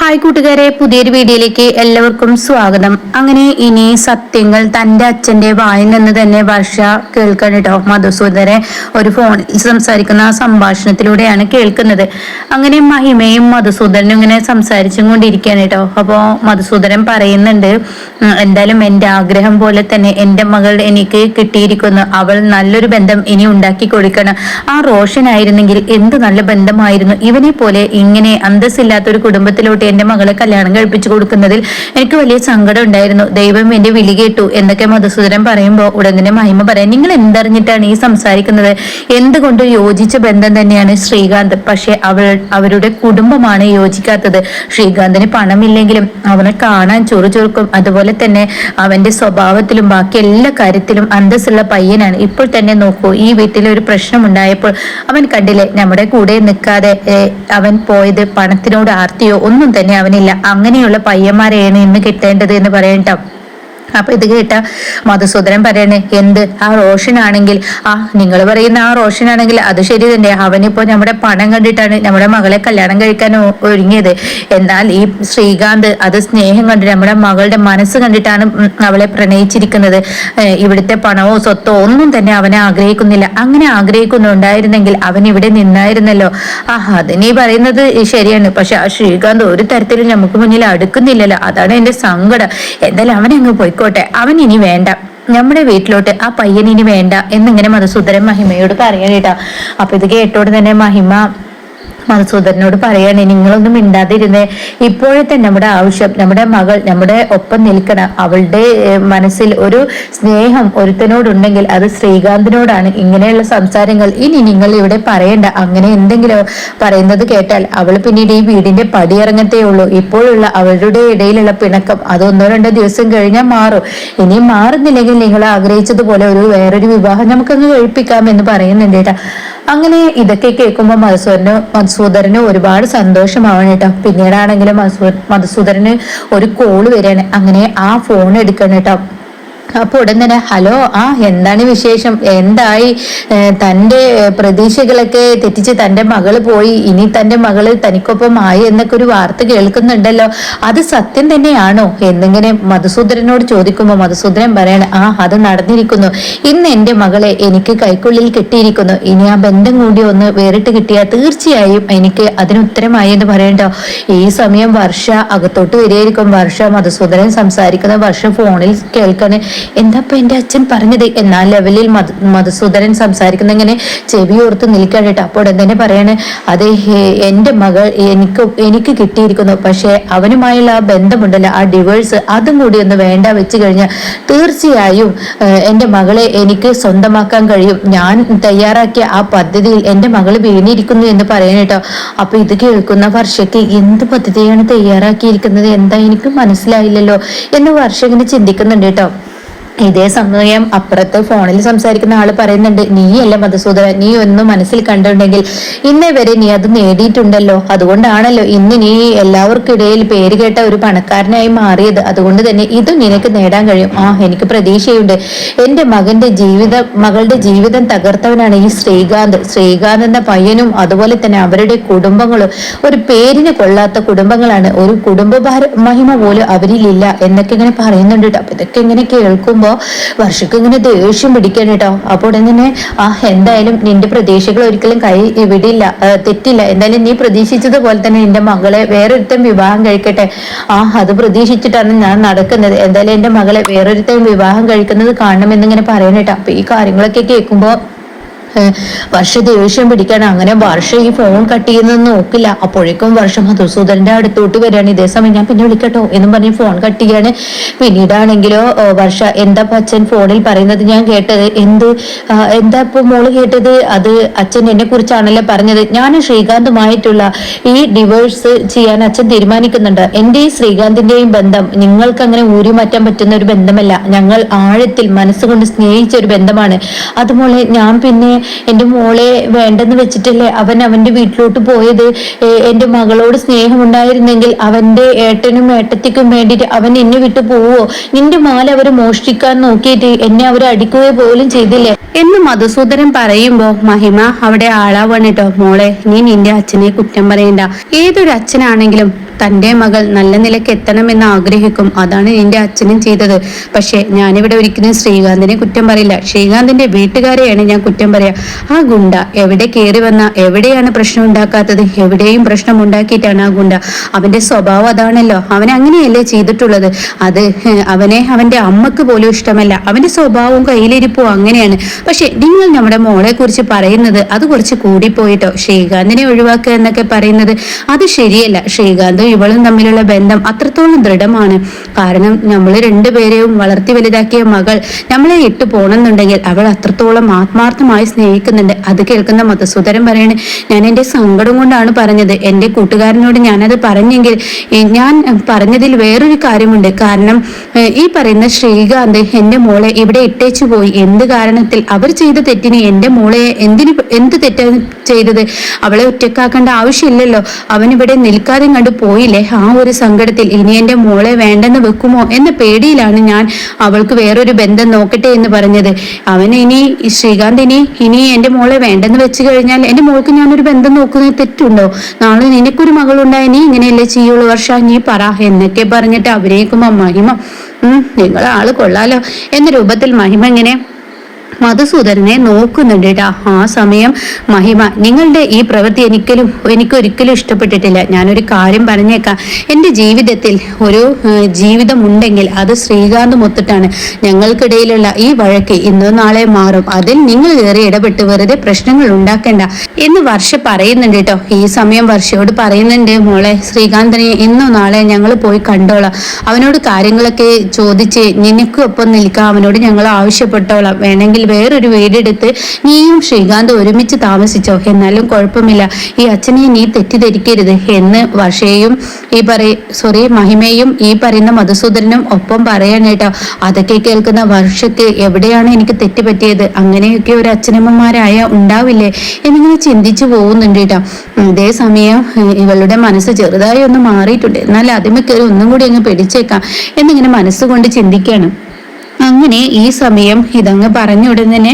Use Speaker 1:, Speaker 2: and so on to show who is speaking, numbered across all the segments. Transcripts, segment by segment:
Speaker 1: Hi കൂട്ടുകാരെ പുതിയൊരു വീഡിയോയിലേക്ക് എല്ലാവർക്കും സ്വാഗതം. അങ്ങനെ ഇനി സത്യങ്ങൾ തന്റെ അച്ഛന്റെ വായിൽ നിന്ന് തന്നെ വർഷ കേൾക്കാൻ കേട്ടോ മധുസൂദനെ ഒരു ഫോണിൽ സംസാരിക്കുന്ന സംഭാഷണത്തിലൂടെയാണ് കേൾക്കുന്നത്. അങ്ങനെ മഹിമയും മധുസൂദനും ഇങ്ങനെ സംസാരിച്ചും കൊണ്ടിരിക്കുകയാണ് കേട്ടോ അപ്പോൾ മധുസൂദനൻ പറയുന്നുണ്ട് "ഉം, എന്തായാലും എന്റെ ആഗ്രഹം പോലെ തന്നെ എന്റെ മകൾ എനിക്ക് കിട്ടിയിരിക്കുന്നു. അവൾ നല്ലൊരു ബന്ധം ഇനി ഉണ്ടാക്കി കൊടുക്കണം. ആ റോഷനായിരുന്നെങ്കിൽ എന്ത് നല്ല ബന്ധമായിരുന്നു. ഇവനെ പോലെ ഇങ്ങനെ അന്തസ്സില്ലാത്ത ഒരു കുടുംബത്തിലോട്ട് എന്റെ മകളെ കല്യാണം കഴിപ്പിച്ചു കൊടുക്കുന്നതിൽ എനിക്ക് വലിയ സങ്കടം ഉണ്ടായിരുന്നു. ദൈവം എന്റെ വിളി കേട്ടു. എന്നൊക്കെ മധുസൂദനൻ പറയുമ്പോൾ ഉടൻ തന്നെ മഹിമ പറയാൻ നിങ്ങൾ എന്തറിഞ്ഞിട്ടാണ് ഈ സംസാരിക്കുന്നത്? എന്തുകൊണ്ട് യോജിച്ച ബന്ധം തന്നെയാണ് ശ്രീകാന്ത്? പക്ഷെ അവൾ അവരുടെ കുടുംബമാണ് യോജിക്കാത്തത്. ശ്രീകാന്തിന് പണമില്ലെങ്കിലും അവനെ കാണാൻ ചൊറു ചൊറുക്കും. അതുപോലെ തന്നെ അവന്റെ സ്വഭാവത്തിലും ബാക്കി എല്ലാ കാര്യത്തിലും അന്തസ്സുള്ള പയ്യനാണ്. ഇപ്പോൾ തന്നെ നോക്കൂ ഈ വീട്ടിൽ ഒരു പ്രശ്നം ഉണ്ടായപ്പോൾ അവൻ കണ്ടില്ലേ നമ്മുടെ കൂടെ നിൽക്കാതെ അവൻ പോയത് പണത്തിനോട് ആർത്തിയോ? ഒന്നും തന്നെ അവനില്ല. അങ്ങനെയുള്ള പയ്യന്മാരെയാണ് ഇന്ന് കിട്ടേണ്ടത് എന്ന് പറയട്ടോ അപ്പൊ ഇത് കേട്ട മധുസൂദനൻ പറയണേ എന്ത്? ആ റോഷനാണെങ്കിൽ ആ നിങ്ങൾ പറയുന്ന ആ റോഷനാണെങ്കിൽ അത് ശരി തന്നെ. അവനിപ്പോ നമ്മുടെ പണം കണ്ടിട്ടാണ് നമ്മുടെ മകളെ കല്യാണം കഴിക്കാൻ ഒരുങ്ങിയത്. എന്നാൽ ഈ ശ്രീകാന്ത് അത് സ്നേഹം കണ്ടിട്ട് നമ്മുടെ മകളുടെ മനസ്സ് കണ്ടിട്ടാണ് അവളെ പ്രണയിച്ചിരിക്കുന്നത്. ഇവിടുത്തെ പണമോ സ്വത്തോ ഒന്നും തന്നെ അവനെ ആഗ്രഹിക്കുന്നില്ല. അങ്ങനെ ആഗ്രഹിക്കുന്നുണ്ടായിരുന്നെങ്കിൽ അവൻ ഇവിടെ നിന്നായിരുന്നല്ലോ. ആ അത് നീ പറയുന്നത് ശരിയാണ്. പക്ഷെ ആ ശ്രീകാന്ത് ഒരു തരത്തിലും നമുക്ക് മുന്നിൽ അടുക്കുന്നില്ലല്ലോ. അതാണ് എന്റെ സങ്കടം. എന്തായാലും അവനെ അങ്ങ് പോയിക്കോട്ടെ അവൻ ഇനി വേണ്ട. നമ്മുടെ വീട്ടിലോട്ട് ആ പയ്യൻ ഇനി വേണ്ട എന്നിങ്ങനെ മധുസൂദരൻ മഹിമയോട് പറയാനേട്ടാ അപ്പൊ ഇത് കേട്ടോട് തന്നെ മഹിമ മധുസൂദരനോട് പറയാണ് നിങ്ങളൊന്നും മിണ്ടാതിരുന്നേ. ഇപ്പോഴത്തെ നമ്മുടെ ആവശ്യം നമ്മുടെ മകൾ നമ്മുടെ ഒപ്പം നിൽക്കണം അവളുടെ മനസ്സിൽ ഒരു സ്നേഹം ഒരുത്തനോടുണ്ടെങ്കിൽ അത് ശ്രീകാന്തിനോടാണ്. ഇങ്ങനെയുള്ള സംസാരങ്ങൾ ഇനി നിങ്ങൾ ഇവിടെ പറയണ്ട. അങ്ങനെ എന്തെങ്കിലും പറയുന്നത് കേട്ടാൽ അവൾ പിന്നീട് ഈ വീടിന്റെ പടിയിറങ്ങത്തേ ഉള്ളൂ. ഇപ്പോഴുള്ള അവരുടെ ഇടയിലുള്ള പിണക്കം അത് ഒന്നോ രണ്ടോ ദിവസം കഴിഞ്ഞാൽ മാറും. ഇനി മാറുന്നില്ലെങ്കിൽ നിങ്ങൾ ആഗ്രഹിച്ചതുപോലെ ഒരു വേറൊരു വിവാഹം നമുക്കങ്ങ് കഴിപ്പിക്കാം എന്ന് പറയുന്നുണ്ട് കേട്ടാ. അങ്ങനെ ഇതൊക്കെ കേൾക്കുമ്പോൾ മധുസൂദന് മധുസൂദരന് ഒരുപാട് സന്തോഷമാവണം കേട്ടോ. പിന്നീടാണെങ്കിലും മധുസൂ മധുസൂദരന് ഒരു കോൾ വരികയാണ്. അങ്ങനെ ആ ഫോൺ എടുക്കണം കേട്ടോ. അപ്പൊ ഉടൻ തന്നെ ഹലോ ആ എന്താണ് വിശേഷം? എന്തായി? തന്റെ പ്രതീക്ഷകളൊക്കെ തെറ്റിച്ച് തന്റെ മകൾ പോയി ഇനി തന്റെ മകൾ തനിക്കൊപ്പം ആയി എന്നൊക്കെ ഒരു വാർത്ത കേൾക്കുന്നുണ്ടല്ലോ. അത് സത്യം തന്നെയാണോ? എന്നിങ്ങനെ മധുസൂദനോട് ചോദിക്കുമ്പോൾ മധുസൂദ്രൻ പറയണ ആ അത് നടന്നിരിക്കുന്നു. ഇന്ന് എന്റെ മകളെ എനിക്ക് കൈക്കുള്ളിൽ കിട്ടിയിരിക്കുന്നു. ഇനി ആ ബന്ധം കൂടി ഒന്ന് വേറിട്ട് കിട്ടിയാൽ തീർച്ചയായും എനിക്ക് അതിന് ഉത്തരമായി എന്ന് പറയണ്ടോ ഈ സമയം വർഷ അകത്തോട്ട് വരികയായിരിക്കും. വർഷ മധുസൂദ്രൻ സംസാരിക്കുന്ന വർഷ ഫോണിൽ കേൾക്കാന് എന്താ എന്റെ അച്ഛൻ പറഞ്ഞത്? എന്നാ ലെവലിൽ മധു മധുസൂദരൻ സംസാരിക്കുന്ന ഇങ്ങനെ ചെവി ഓർത്ത് നിൽക്കാൻ കേട്ടോ അപ്പോൾ എന്തെന്നെ തന്നെ പറയാണ്? അത് ഹേ, എന്റെ മകൾ എനിക്ക് എനിക്ക് കിട്ടിയിരിക്കുന്നു. പക്ഷെ അവനുമായുള്ള ആ ബന്ധമുണ്ടല്ലോ ആ ഡിവേഴ്സ് അതും കൂടി ഒന്ന് വേണ്ട വെച്ച് കഴിഞ്ഞാൽ തീർച്ചയായും എന്റെ മകളെ എനിക്ക് സ്വന്തമാക്കാൻ കഴിയും. ഞാൻ തയ്യാറാക്കിയ ആ പദ്ധതിയിൽ എന്റെ മകൾ വീണിരിക്കുന്നു എന്ന് പറയാനേട്ടോ അപ്പൊ ഇത് കേൾക്കുന്ന വർഷയ്ക്ക് എന്ത് പദ്ധതിയാണ് തയ്യാറാക്കിയിരിക്കുന്നത്? എന്താ എനിക്ക് മനസ്സിലായില്ലല്ലോ എന്ന് വർഷ ഇങ്ങനെ ചിന്തിക്കുന്നുണ്ട് കേട്ടോ. ഇതേ സമയം അപ്പുറത്ത് ഫോണിൽ സംസാരിക്കുന്ന ആൾ പറയുന്നുണ്ട് നീയല്ല മധുസൂദനൻ നീ ഒന്നും മനസ്സിൽ കണ്ടുണ്ടെങ്കിൽ ഇന്നേ വരെ നീ അത് നേടിയിട്ടുണ്ടല്ലോ. അതുകൊണ്ടാണല്ലോ ഇന്ന് നീ എല്ലാവർക്കിടയിൽ പേര് കേട്ട ഒരു പണക്കാരനായി മാറിയത്. അതുകൊണ്ട് തന്നെ ഇതും നിനക്ക് നേടാൻ കഴിയും. ആ എനിക്ക് പ്രതീക്ഷയുണ്ട്. എന്റെ മകന്റെ ജീവിതം മകളുടെ ജീവിതം തകർത്തവനാണ് ഈ ശ്രീകാന്ത്. ശ്രീകാന്ത് എന്ന പയ്യനും അതുപോലെ തന്നെ അവരുടെ കുടുംബങ്ങളും ഒരു പേരിന് കൊള്ളാത്ത കുടുംബങ്ങളാണ്. ഒരു കുടുംബ മഹിമ പോലും അവരിലില്ല. എന്നൊക്കെ ഇങ്ങനെ പറയുന്നുണ്ട് അപ്പൊ ഇതൊക്കെ ഇങ്ങനെ കേൾക്കുമ്പോ വർഷക്ക് ഇങ്ങനെ ദേഷ്യം പിടിക്കാൻ കേട്ടോ. അപ്പൊ ഉടൻ തന്നെ ആ എന്തായാലും നിന്റെ പ്രതീക്ഷകൾ ഒരിക്കലും കൈ വിടില്ല തെറ്റില്ല. എന്തായാലും നീ പ്രതീക്ഷിച്ചതുപോലെ തന്നെ നിന്റെ മകളെ വേറൊരുത്തൻ വിവാഹം കഴിക്കട്ടെ. ആ അത് പ്രതീക്ഷിച്ചിട്ടാണ് ഞാൻ നടക്കുന്നത്. എന്തായാലും എന്റെ മകളെ വേറൊരുത്തൻ വിവാഹം കഴിക്കുന്നത് കാണണമെന്നിങ്ങനെ പറയണേട്ടോ. അപ്പൊ ഈ കാര്യങ്ങളൊക്കെ കേൾക്കുമ്പോ വർഷ ദേഷ്യം പിടിക്കാൻ അങ്ങനെ വർഷ ഈ ഫോൺ കട്ട് ചെയ്യുന്നത് നോക്കില്ല. അപ്പോഴേക്കും വർഷം മധുസൂദനന്റെ അടുത്തോട്ട് വരികയാണ്. ഇതേ സമയം ഞാൻ പിന്നെ വിളിക്കട്ടോ എന്നും പറഞ്ഞ് ഫോൺ കട്ട് ചെയ്യാണ് പിന്നീടാണെങ്കിലോ വർഷ എന്താ അച്ഛൻ ഫോണിൽ പറയുന്നത് ഞാൻ കേട്ടത്? എന്ത് എന്താ ഇപ്പൊ മോൾ കേട്ടത്? അത് അച്ഛൻ എന്നെ കുറിച്ചാണല്ലോ പറഞ്ഞത്. ഞാൻ ശ്രീകാന്തുമായിട്ടുള്ള ഈ ഡിവോഴ്സ് ചെയ്യാൻ അച്ഛൻ തീരുമാനിക്കുന്നുണ്ട്. ഈ ശ്രീകാന്തിന്റെയും ബന്ധം നിങ്ങൾക്ക് അങ്ങനെ ഊരി മാറ്റാൻ പറ്റുന്ന ഒരു ബന്ധമല്ല. ഞങ്ങൾ ആഴത്തിൽ മനസ്സുകൊണ്ട് സ്നേഹിച്ച ഒരു ബന്ധമാണ്. അതുപോലെ ഞാൻ പിന്നെ എന്റെ മോളെ വേണ്ടെന്ന് വെച്ചിട്ടല്ലേ അവൻ അവന്റെ വീട്ടിലോട്ട് പോയത്? എന്റെ മകളോട് സ്നേഹമുണ്ടായിരുന്നെങ്കിൽ അവന്റെ ഏട്ടനും ഏട്ടത്തിക്കും വേണ്ടിയിട്ട് അവൻ എന്നെ വിട്ടു പോവോ? നിന്റെ മാല അവർ മോഷ്ടിക്കാൻ നോക്കിയിട്ട് എന്നെ അവർ അടിക്കുകയോ പോലും ചെയ്തില്ലേ? എന്ന് മധുസൂദനൻ പറയുമ്പോ മഹിമ അവിടെ ആളാവാണ് കേട്ടോ മോളെ നീ നിന്റെ അച്ഛനെ കുറ്റം പറയണ്ട. ഏതൊരു അച്ഛനാണെങ്കിലും തന്റെ മകൾ നല്ല നിലയ്ക്ക് എത്തണമെന്ന് ആഗ്രഹിക്കും. അതാണ് നിന്റെ അച്ഛനും ചെയ്തത്. പക്ഷേ ഞാനിവിടെ ഒരിക്കലും ശ്രീകാന്തിനെ കുറ്റം പറയില്ല. ശ്രീകാന്തിന്റെ വീട്ടുകാരെയാണ് ഞാൻ കുറ്റം പറയാ. ആ ഗുണ്ട എവിടെ കയറി വന്ന എവിടെയാണ് പ്രശ്നം ഉണ്ടാക്കാത്തത്? എവിടെയും പ്രശ്നം ഉണ്ടാക്കിയിട്ടാണ് ആ ഗുണ്ട. അവന്റെ സ്വഭാവം അതാണല്ലോ. അവൻ അങ്ങനെയല്ലേ ചെയ്തിട്ടുള്ളത്. അത് അവനെ അവന്റെ അമ്മയ്ക്ക് പോലും ഇഷ്ടമല്ല. അവന്റെ സ്വഭാവവും കയ്യിലിരിപ്പും അങ്ങനെയാണ്. പക്ഷെ നിങ്ങൾ നമ്മുടെ മോളെ കുറിച്ച് പറയുന്നത് അത് കുറച്ച് കൂടിപ്പോയിട്ടോ. ശ്രീകാന്തിനെ ഒഴിവാക്കുക എന്നൊക്കെ പറയുന്നത് അത് ശരിയല്ല. ശ്രീകാന്തും ഇവളും തമ്മിലുള്ള ബന്ധം അത്രത്തോളം ദൃഢമാണ്. കാരണം നമ്മൾ രണ്ടുപേരെയും വളർത്തി വലുതാക്കിയ മകൾ നമ്മളെ ഇട്ട് പോണെന്നുണ്ടെങ്കിൽ അവൾ അത്രത്തോളം ആത്മാർത്ഥമായി സ്നേഹിക്കുന്നുണ്ട്. അത് കേൾക്കുന്ന മധുസൂദരൻ പറയണേ ഞാൻ എന്റെ സങ്കടം കൊണ്ടാണ് പറഞ്ഞത്. എന്റെ കൂട്ടുകാരനോട് ഞാനത് പറഞ്ഞെങ്കിൽ ഞാൻ പറഞ്ഞതിൽ വേറൊരു കാര്യമുണ്ട്. കാരണം ഈ പറയുന്ന ശ്രീകാന്ത് എന്റെ മോളെ ഇവിടെ ഇട്ടേച്ചു പോയി. എന്ത് കാരണത്തിൽ അവർ ചെയ്ത തെറ്റിന് എന്റെ മോളെ എന്തിന് എന്ത് തെറ്റാണ് ചെയ്തത്? അവളെ ഒറ്റക്കാക്കേണ്ട ആവശ്യമില്ലല്ലോ. അവൻ ഇവിടെ നിൽക്കാതെ കണ്ട് പോയില്ലേ? ആ ഒരു സങ്കടത്തിൽ ഇനി എന്റെ മോളെ വേണ്ടെന്ന് വെക്കുമോ എന്ന പേടിയിലാണ് ഞാൻ അവൾക്ക് വേറൊരു ബന്ധം നോക്കട്ടെ എന്ന് പറഞ്ഞത്. അവൻ ഇനി ശ്രീകാന്ത് ഇനി ഇനി എന്റെ മോളെ വേണ്ടെന്ന് വെച്ച് കഴിഞ്ഞാൽ എന്റെ മോൾക്ക് ഞാനൊരു ബന്ധം നോക്കുന്നത് തെറ്റുണ്ടോ? നാളെ നിനക്കൊരു മകളുണ്ടായ നീ ഇങ്ങനെയല്ലേ ചെയ്യുള്ളൂ വർഷ നീ പറ എന്നൊക്കെ പറഞ്ഞിട്ട് അവരേക്കുമ്പോ മഹിമ നിങ്ങൾ ആൾ കൊള്ളാലോ എന്ന രൂപത്തിൽ മഹിമ ഇങ്ങനെ മധുസൂദരനെ നോക്കുന്നുണ്ട് ആ സമയം മഹിമ നിങ്ങളുടെ ഈ പ്രവൃത്തി എനിക്കലും എനിക്കൊരിക്കലും ഇഷ്ടപ്പെട്ടിട്ടില്ല. ഞാനൊരു കാര്യം പറഞ്ഞേക്കാം. എന്റെ ജീവിതത്തിൽ ഒരു ജീവിതമുണ്ടെങ്കിൽ അത് ശ്രീകാന്ത് മൊത്തിട്ടാണ്. ഞങ്ങൾക്കിടയിലുള്ള ഈ വഴക്ക് ഇന്നോ നാളെ മാറും. അതിൽ നിങ്ങൾ കയറി ഇടപെട്ട് വെറുതെ പ്രശ്നങ്ങൾ ഉണ്ടാക്കേണ്ട എന്ന് വർഷ പറയുന്നുണ്ട് കേട്ടോ. ഈ സമയം വർഷയോട് പറയുന്നുണ്ട് മോളെ ശ്രീകാന്തനെ ഇന്നോ നാളെ ഞങ്ങൾ പോയി കണ്ടോളാം. അവനോട് കാര്യങ്ങളൊക്കെ ചോദിച്ച് നിനക്കൊപ്പം നിൽക്കാം. അവനോട് ഞങ്ങൾ ആവശ്യപ്പെട്ടോളാം. വേണമെങ്കിൽ വേറൊരു വീടെടുത്ത് നീയും ശ്രീകാന്ത് ഒരുമിച്ച് താമസിച്ചോ? എന്നാലും കുഴപ്പമില്ല. ഈ അച്ഛനെ നീ തെറ്റിദ്ധരിക്കരുത് എന്ന് വർഷയും ഈ പറയ സോറി മഹിമയും ഈ പറയുന്ന മധുസൂദരനും ഒപ്പം പറയാൻ കേട്ടോ. അതൊക്കെ കേൾക്കുന്ന വർഷക്ക് എവിടെയാണ് എനിക്ക് തെറ്റുപറ്റിയത്? അങ്ങനെയൊക്കെ ഒരു അച്ഛനമ്മമാരായ ഉണ്ടാവില്ലേ? എന്നിങ്ങനെ ചിന്തിച്ചു പോകുന്നുണ്ട് കേട്ടോ. അതേ സമയം ഇവളുടെ മനസ്സ് ചെറുതായി ഒന്ന് മാറിയിട്ടുണ്ട്. എന്നാൽ അതിമ ഒന്നും കൂടി അങ്ങ് പിടിച്ചേക്കാം എന്നിങ്ങനെ മനസ്സുകൊണ്ട് ചിന്തിക്കുകയാണ്. അങ്ങനെ ഈ സമയം ഇതങ്ങ് പറഞ്ഞ ഉടൻ തന്നെ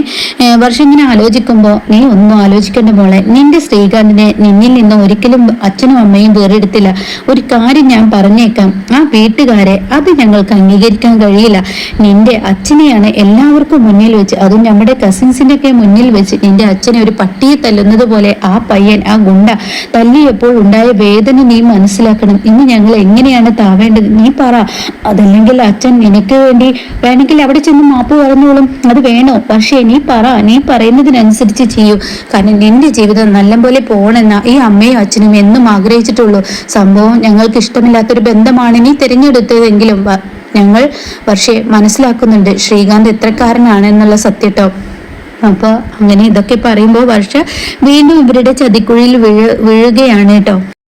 Speaker 1: വർഷം ഇങ്ങനെ ആലോചിക്കുമ്പോൾ നീ ഒന്നും ആലോചിക്കേണ്ട മോളെ. നിന്റെ ശ്രീകാന്തിനെ നിന്നിൽ നിന്ന് ഒരിക്കലും അച്ഛനും അമ്മയും വേറെടുത്തില്ല. ഒരു കാര്യം ഞാൻ പറഞ്ഞേക്കാം. ആ വീട്ടുകാരെ അത് ഞങ്ങൾക്ക് അംഗീകരിക്കാൻ കഴിയില്ല. നിന്റെ അച്ഛനെയാണ് എല്ലാവർക്കും മുന്നിൽ വെച്ച് അതും നമ്മുടെ കസിൻസിന്റെ ഒക്കെ മുന്നിൽ വെച്ച് നിന്റെ അച്ഛനെ ഒരു പട്ടിയെ തല്ലുന്നത് പോലെ ആ പയ്യൻ ആ ഗുണ്ട തല്ലിയപ്പോൾ ഉണ്ടായ വേദന നീ മനസ്സിലാക്കണം. ഇന്ന് ഞങ്ങൾ എങ്ങനെയാണ് താവേണ്ടത്? നീ പറ. അതല്ലെങ്കിൽ അച്ഛൻ നിനക്ക് വേണ്ടി വേണമെങ്കിൽ അവിടെ ചെന്ന് മാപ്പ് പറഞ്ഞോളും. അത് വേണോ? പക്ഷേ നീ പറ. നീ പറയുന്നതിനനുസരിച്ച് ചെയ്യൂ. കാരണം നിന്റെ ജീവിതം നല്ലപോലെ പോണെന്ന ഈ അമ്മയും അച്ഛനും എന്നും ആഗ്രഹിച്ചിട്ടുള്ളൂ. സംഭവം ഞങ്ങൾക്ക് ഇഷ്ടമില്ലാത്തൊരു ബന്ധമാണ് നീ തിരഞ്ഞെടുത്തതെങ്കിലും ഞങ്ങൾ പക്ഷേ മനസ്സിലാക്കുന്നുണ്ട് ശ്രീകാന്ത് എത്രക്കാരനാണ് എന്നുള്ള സത്യട്ടോ അപ്പൊ അങ്ങനെ ഇതൊക്കെ പറയുമ്പോൾ വർഷ വീണ്ടും ഇവരുടെ ചതിക്കുഴിയിൽ വീഴ വീഴുകയാണ് കേട്ടോ